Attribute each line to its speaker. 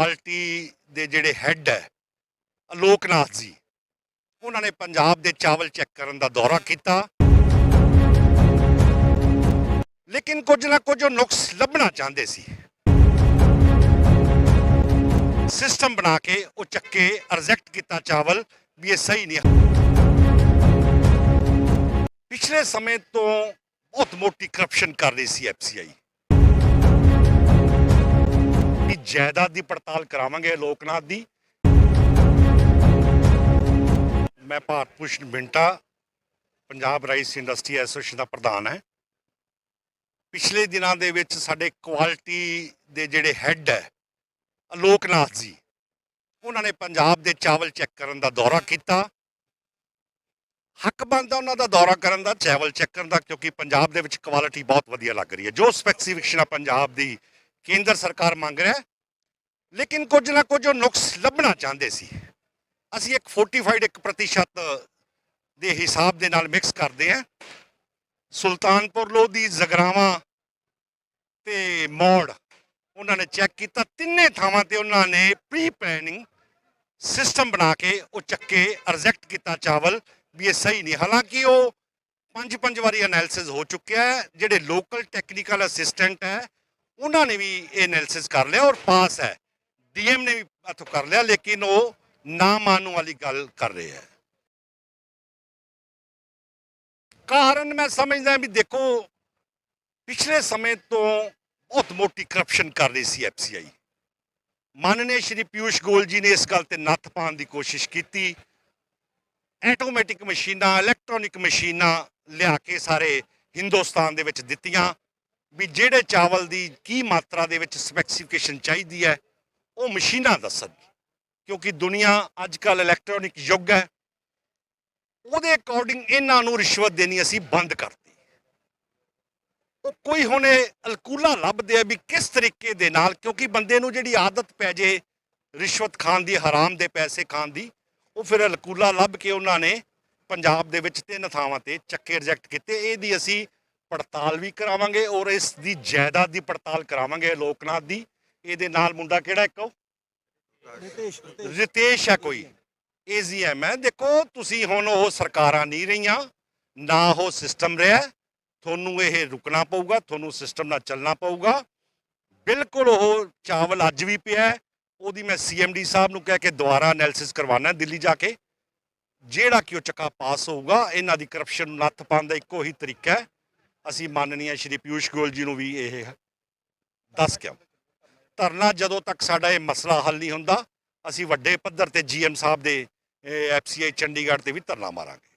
Speaker 1: Party ਦੇ ਜਿਹੜੇ head ਹੈ, ਅਲੋਕਨਾਥ ਜੀ, ਉਹਨਾਂ ਨੇ ਪੰਜਾਬ ਦੇ ਚਾਵਲ ਚੈੱਕ ਕਰਨ ਦਾ ਦੌਰਾ ਕੀਤਾ। ਲੇਕਿਨ ਕੁਝ ਨਾ ਕੁਝ ਉਹ ਨੁਕਸ ਲੱਭਣਾ ਚਾਹੁੰਦੇ ਸੀ। ਸਿਸਟਮ ਬਣਾ ਕੇ ਉਹ ਚੱਕੇ ਰਿਜੈਕਟ ਕੀਤਾ ਚਾਵਲ, ਵੀ ਇਹ ਸਹੀ ਨਹੀਂ ਪਿਛਲੇ ਸਮੇਂ ਤੋਂ ਬਹੁਤ ਮੋਟੀ ਕਰਪਸ਼ਨ ਕਰ ਰਹੀ ਸੀ ਐਫਸੀਆਈ ਜਾਇਦਾਦ ਦੀ ਪੜਤਾਲ ਕਰਾਵਾਂਗੇ ਲੋਕਨਾਥ ਦੀ। ਮੈਂ Bharat Bhushan Binta, Punjab rice industry association ਦਾ ਪ੍ਰਧਾਨ ਹੈ। ਪਿਛਲੇ ਦਿਨਾਂ ਦੇ ਵਿੱਚ ਸਾਡੇ ਕੁਆਲਿਟੀ ਦੇ ਜਿਹੜੇ ਹੈੱਡ ਹੈ ਅਲੋਕਨਾਥ ਜੀ, ਉਹਨਾਂ ਨੇ ਪੰਜਾਬ ਦੇ ਚਾਵਲ ਚੈੱਕ ਕਰਨ ਦਾ ਦੌਰਾ ਕੀਤਾ। ਹੱਕ ਬਣਦਾ ਉਹਨਾਂ ਦਾ ਦੌਰਾ ਕਰਨ ਦਾ, ਚਾਵਲ ਚੈੱਕ ਕਰਨ ਦਾ, ਕਿਉਂਕਿ ਪੰਜਾਬ ਦੇ ਵਿੱਚ ਕੁਆਲਿਟੀ ਬਹੁਤ ਵਧੀਆ ਲੱਗ ਰਹੀ ਹੈ। ਜੋ ਸਪੈਸੀਫਿਕੇਸ਼ਨ ਆ ਪੰਜਾਬ ਦੀ, ਕੇਂਦਰ ਸਰਕਾਰ ਮੰਗ ਰਿਹਾ ਲੇਕਿਨ ਕੁਝ ਨਾ ਕੁਝ ਉਹ ਨੁਕਸ ਲੱਭਣਾ ਚਾਹੁੰਦੇ ਸੀ। ਅਸੀਂ ਇੱਕ ਫੋਰਟੀਫਾਈਡ 1% ਦੇ ਹਿਸਾਬ ਦੇ ਨਾਲ ਮਿਕਸ ਕਰਦੇ ਹਾਂ। ਸੁਲਤਾਨਪੁਰ ਲੋਧੀ, ਜ਼ਗਰਾਵਾਂ ਤੇ ਮੋੜ, ਉਹਨਾਂ ਨੇ ਚੈੱਕ ਕੀਤਾ। ਤਿੰਨੇ ਥਾਵਾਂ ਤੇ ਉਹਨਾਂ ਨੇ ਪ੍ਰੀ ਪਲੈਨਿੰਗ ਸਿਸਟਮ ਬਣਾ ਕੇ ਉਹ ਚੱਕੇ ਰਿਜੈਕਟ ਕੀਤਾ ਚਾਵਲ ਵੀ ਇਹ ਸਹੀ ਨਹੀਂ। ਹਾਲਾਂਕਿ ਉਹ ਪੰਜ ਪੰਜ ਵਾਰੀ ਐਨਾਲਿਸਿਸ ਹੋ ਚੁੱਕਿਆ ਹੈ। ਜਿਹੜੇ ਲੋਕਲ ਟੈਕਨੀਕਲ ਅਸਿਸਟੈਂਟ ਹੈ, ਉਹਨਾਂ ਨੇ ਵੀ ਇਹ ਐਨਾਲਿਸਿਸ ਕਰ ਲਿਆ ਔਰ ਪਾਸ ਹੈ। ਡੀਐਮ ਨੇ ਵੀ ਇੱਥੋਂ ਕਰ ਲਿਆ, ਲੇਕਿਨ ਉਹ ਨਾ ਮਾਨੂ ਵਾਲੀ ਗੱਲ ਕਰ ਰਿਹਾ ਹੈ ਕਾਰਨ ਮੈਂ ਸਮਝਦਾ ਵੀ ਦੇਖੋ, ਪਿਛਲੇ ਸਮੇਂ ਤੋਂ ਬਹੁਤ ਮੋਟੀ ਕਰਪਸ਼ਨ ਕਰ ਰਹੀ ਸੀ ਐਫਸੀਆਈ ਮਾਨनीय ਸ਼੍ਰੀ ਪਿਊਸ਼ ਗੋਇਲ ਜੀ ਨੇ ਇਸ ਗੱਲ ਤੇ ਨੱਥ ਪਾਉਣ ਦੀ ਕੋਸ਼ਿਸ਼ ਕੀਤੀ। ਆਟੋਮੈਟਿਕ ਮਸ਼ੀਨਾਂ, ਇਲੈਕਟ੍ਰੋਨਿਕ ਮਸ਼ੀਨਾਂ ਲਿਆ ਕੇ ਸਾਰੇ ਹਿੰਦੁਸਤਾਨ ਦੇ ਵਿੱਚ ਦਿੱਤੀਆਂ। ਵੀ ਜਿਹੜੇ ਚਾਵਲ ਦੀ ਕੀ ਮਾਤਰਾ ਦੇ ਵਿੱਚ ਸਪੈਸੀਫਿਕੇਸ਼ਨ ਚਾਹੀਦੀ ਹੈ ਉਹ ਮਸ਼ੀਨਾਂ ਦੱਸਣ, ਕਿਉਂਕਿ ਦੁਨੀਆ ਅੱਜ ਕੱਲ ਇਲੈਕਟ੍ਰੋਨਿਕ ਯੁੱਗ ਹੈ। ਉਹਦੇ ਅਕੋਰਡਿੰਗ ਇਹਨਾਂ ਨੂੰ ਰਿਸ਼ਵਤ ਦੇਣੀ ਅਸੀਂ ਬੰਦ ਕਰਤੀ। ਉਹ ਕੋਈ ਹੁਣ ਅਲਕੂਲਾ ਲੱਭਦੇ ਆ ਵੀ ਕਿਸ ਤਰੀਕੇ ਦੇ ਨਾਲ, ਕਿਉਂਕਿ ਬੰਦੇ ਨੂੰ ਜਿਹੜੀ ਆਦਤ ਪੈ ਜੇ ਰਿਸ਼ਵਤ ਖਾਣ ਦੀ, ਹਰਾਮ ਦੇ ਪੈਸੇ ਖਾਣ ਦੀ, ਉਹ ਫਿਰ ਅਲਕੂਲਾ ਲੱਭ ਕੇ ਉਹਨਾਂ ਨੇ ਪੰਜਾਬ ਦੇ ਵਿੱਚ ਤਿੰਨ ਥਾਵਾਂ ਤੇ ਚੱਕੇ ਰਿਜੈਕਟ ਕੀਤੇ। ਇਹਦੀ ਅਸੀਂ ਪੜਤਾਲ ਵੀ ਕਰਾਵਾਂਗੇ ਔਰ ਇਸ ਦੀ ਜਾਇਦਾਦ ਦੀ ਪੜਤਾਲ ਕਰਾਵਾਂਗੇ ਲੋਕਨਾਥ ਦੀ। ਇਹਦੇ ਨਾਲ ਮੁੰਡਾ ਕਿਹੜਾ ਇੱਕ? ਉਹ?
Speaker 2: ਰਿਤੇਸ਼।
Speaker 1: ਰਿਤੇਸ਼ ਹੈ ਕੋਈ। ਏਜੀਐਮ ਹੈ। ਦੇਖੋ ਤੁਸੀਂ ਹੁਣ ਉਹ ਸਰਕਾਰਾਂ ਨਹੀਂ ਰਹੀਆਂ ਨਾ ਉਹ ਸਿਸਟਮ ਰਿਹਾ। ਤੁਹਾਨੂੰ ਇਹ ਰੁਕਣਾ ਪਊਗਾ ਤੁਹਾਨੂੰ ਸਿਸਟਮ ਨਾਲ ਚੱਲਣਾ ਪਊਗਾ। ਬਿਲਕੁਲ ਉਹ ਚਾਵਲ ਅੱਜ ਵੀ ਪਿਆ ਹੈ। ਉਹਦੀ ਮੈਂ ਸੀਐਮਡੀ ਸਾਹਿਬ ਨੂੰ ਕਹਿ ਕੇ ਦੁਬਾਰਾ ਐਨਾਲਿਸਿਸ ਕਰਵਾਉਣਾ ਦਿੱਲੀ ਜਾ ਕੇ। ਜਿਹੜਾ ਕਿ ਉਹ ਚੱਕਾ ਪਾਸ ਹੋਊਗਾ ਇਹਨਾਂ ਦੀ ਕਰਪਸ਼ਨ ਨੂੰ ਨੱਥ ਪਾਉਣ ਦਾ ਇੱਕੋ ਹੀ ਤਰੀਕਾ ਹੈ। ਅਸੀਂ ਮੰਨਨੀय ਸ਼੍ਰੀ ਪਿਊਸ਼ ਗੋਇਲ ਜੀ ਨੂੰ ਵੀ ਇਹ ਦੱਸ ਕੇ। ਧਰਨਾ ਜਦੋਂ ਤੱਕ ਸਾਡਾ ਇਹ ਮਸਲਾ ਹੱਲ ਨਹੀਂ ਹੁੰਦਾ, ਅਸੀਂ ਵੱਡੇ ਪੱਧਰ ਤੇ ਜੀਐਮ ਸਾਹਿਬ ਦੇ ਐਫਸੀਆਈ ਚੰਡੀਗੜ੍ਹ ਤੇ ਵੀ ਧਰਨਾ ਮਾਰਾਂਗੇ।